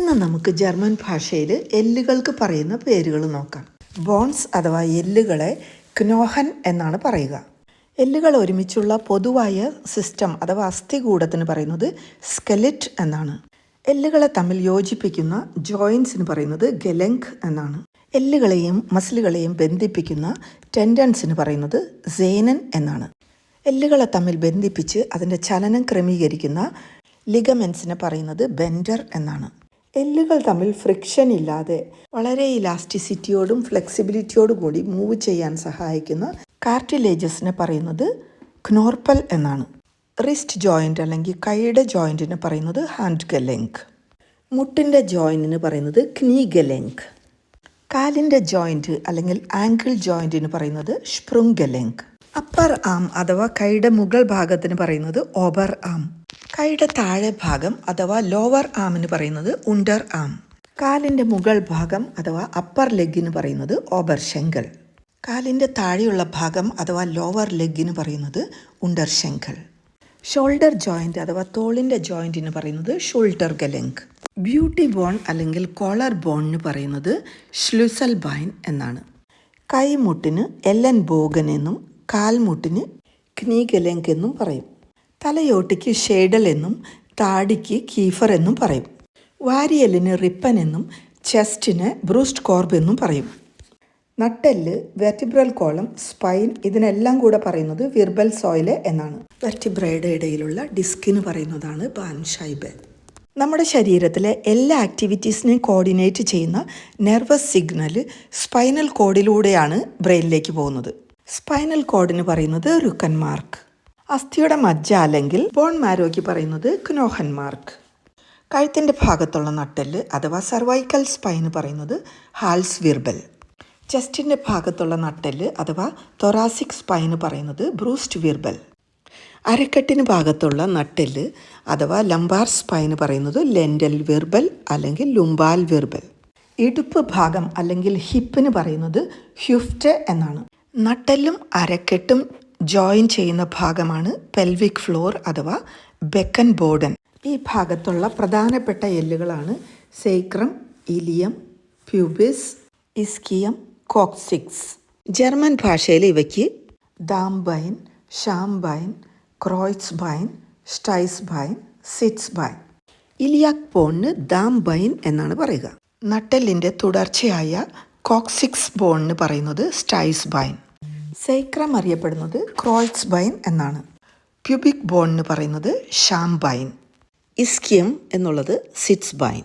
ഇന്ന് നമുക്ക് ജർമ്മൻ ഭാഷയിൽ എല്ലുകൾക്ക് പറയുന്ന പേരുകൾ നോക്കാം. ബോൺസ് അഥവാ എല്ലുകളെ ക്നോഹൻ എന്നാണ് പറയുക. എല്ലുകൾ ഒരുമിച്ചുള്ള പൊതുവായ സിസ്റ്റം അഥവാ അസ്ഥികൂടത്തിന് പറയുന്നത് സ്കെലിറ്റ് എന്നാണ്. എല്ലുകളെ തമ്മിൽ യോജിപ്പിക്കുന്ന ജോയിൻസിന് പറയുന്നത് ഗെലങ്ക് എന്നാണ്. എല്ലുകളെയും മസിലുകളെയും ബന്ധിപ്പിക്കുന്ന ടെൻഡൻസിന് പറയുന്നത് സേനൻ എന്നാണ്. എല്ലുകളെ തമ്മിൽ ബന്ധിപ്പിച്ച് അതിന്റെ ചലനം ക്രമീകരിക്കുന്ന ലിഗമെൻസിനെ പറയുന്നത് ബെൻഡർ എന്നാണ്. എല്ലുകൾ തമ്മിൽ ഫ്രിക്ഷൻ ഇല്ലാതെ വളരെ ഇലാസ്റ്റിസിറ്റിയോടും ഫ്ലെക്സിബിലിറ്റിയോടും കൂടി മൂവ് ചെയ്യാൻ സഹായിക്കുന്ന കാർട്ടിലേജസിനെ പറയുന്നത് ക്നോർപ്പൽ എന്നാണ്. റിസ്റ്റ് ജോയിന്റ് അല്ലെങ്കിൽ കൈയുടെ ജോയിന്റിന് പറയുന്നത് ഹാൻഡ് ഗലെങ്ക് മുട്ടിന്റെ ജോയിന്റിന് പറയുന്നത് ക്നീ ഗലെങ്ക് കാലിന്റെ ജോയിന്റ് അല്ലെങ്കിൽ ആങ്കിൾ ജോയിന്റിന് പറയുന്നത് സ്പ്രുങ്കലെങ്ക് അപ്പർ ആം അഥവാ കൈയുടെ മുകൾ ഭാഗത്തിന് പറയുന്നത് ഓബർ ആം കൈയുടെ താഴെ ഭാഗം അഥവാ ലോവർ ആം എന്ന് പറയുന്നത് ഉണ്ടർ ആം കാലിന്റെ മുകൾ ഭാഗം അഥവാ അപ്പർ ലെഗ് എന്ന് പറയുന്നത് ഓബർ ശെങ്കൽ കാലിന്റെ താഴെയുള്ള ഭാഗം അഥവാ ലോവർ ലെഗ് എന്ന് പറയുന്നത് ഉണ്ടർ ശെങ്കൽ ഷോൾഡർ ജോയിന്റ് അഥവാ തോളിന്റെ എന്ന് പറയുന്നത് ഷോൾഡർ ഗലെങ്ക് ബ്യൂട്ടി ബോൺ അല്ലെങ്കിൽ കോളർ ബോണിന് പറയുന്നത് ഷ്ലുസൽ ബൈൻ എന്നാണ്. കൈമുട്ടിന് എല്ലൻ ബോഗൻ എന്നും കാൽമുട്ടിന് ക്നീഗലെങ്ക് എന്നും പറയും. തലയോട്ടിക്ക് ഷേഡൽ എന്നും താടിക്ക് കീഫർ എന്നും പറയും. വാരിയലിന് റിപ്പൻ എന്നും ചെസ്റ്റിന് ബ്രൂസ്റ്റ് കോർബ് എന്നും പറയും. നട്ടെല്ല് വെർട്ടിബ്രൽ കോളം സ്പൈൻ ഇതിനെല്ലാം കൂടെ പറയുന്നത് വിർബൽ സോയിൽ എന്നാണ്. വെർട്ടിബ്രയുടെ ഇടയിലുള്ള ഡിസ്കിന് പറയുന്നതാണ് ബാൻഷൈബ്. നമ്മുടെ ശരീരത്തിലെ എല്ലാ ആക്ടിവിറ്റീസിനെയും കോർഡിനേറ്റ് ചെയ്യുന്ന നെർവസ് സിഗ്നൽ സ്പൈനൽ കോഡിലൂടെയാണ് ബ്രെയിനിലേക്ക് പോകുന്നത്. സ്പൈനൽ കോഡിന് പറയുന്നത് റുക്കൻ മാർക്ക്. അസ്ഥിയുടെ മജ്ജ അല്ലെങ്കിൽ ബോൺ മാരോയ്ക്ക് പറയുന്നത് ക്നോഹൻ മാർക്ക് കഴുത്തിന്റെ ഭാഗത്തുള്ള നട്ടെല്ല് അഥവാ സർവൈക്കൽ സ്പൈന് പറയുന്നത് ഹാൽസ് വിർബൽ ചെസ്റ്റിന്റെ ഭാഗത്തുള്ള നട്ടെല്ല് അഥവാ തൊറാസിക് സ്പൈന് പറയുന്നത് ബ്രൂസ്റ്റ് വിർബൽ അരക്കെട്ടിന് ഭാഗത്തുള്ള നട്ടെല്ല് അഥവാ ലംബാർ സ്പൈന് പറയുന്നത് ലെൻഡൽ വിർബൽ അല്ലെങ്കിൽ ലുംബാൽ വിർബൽ ഇടുപ്പ് ഭാഗം അല്ലെങ്കിൽ ഹിപ്പിന് പറയുന്നത് ഹ്യുഫ്റ്റ് എന്നാണ്. നട്ടെല്ലും അരക്കെട്ടും ജോയിൻ ചെയ്യുന്ന ഭാഗമാണ് പെൽവിക് ഫ്ലോർ അഥവാ ബെക്കൻ ബോർഡൻ ഈ ഭാഗത്തുള്ള പ്രധാനപ്പെട്ട എല്ലുകളാണ് sacrum ilium pubis ischium coccyx German ഭാഷയിൽ ഇവയ്ക്ക് ദാംബൈൻ ഷാംബൈൻ ക്രോയ്സ് ബൈൻ സ്റ്റൈസ് ബൈൻ സിറ്റ്സ് ബൈൻ ഇലിയാക് ബോണിന് ദാം ബൈൻ എന്നാണ് പറയുക. നട്ടെല്ലിന്റെ തുടർച്ചയായ കോക്സിക്സ് ബോണിന് പറയുന്നത് സ്റ്റൈസ് ബൈൻ സേക്രം അറിയപ്പെടുന്നത് ക്രോയ്സ് ബൈൻ എന്നാണ്. പ്യൂബിക് ബോണിന് പറയുന്നത് ഷാംബൈൻ ഇസ്കിയം എന്നുള്ളത് സിറ്റ്സ് ബൈൻ.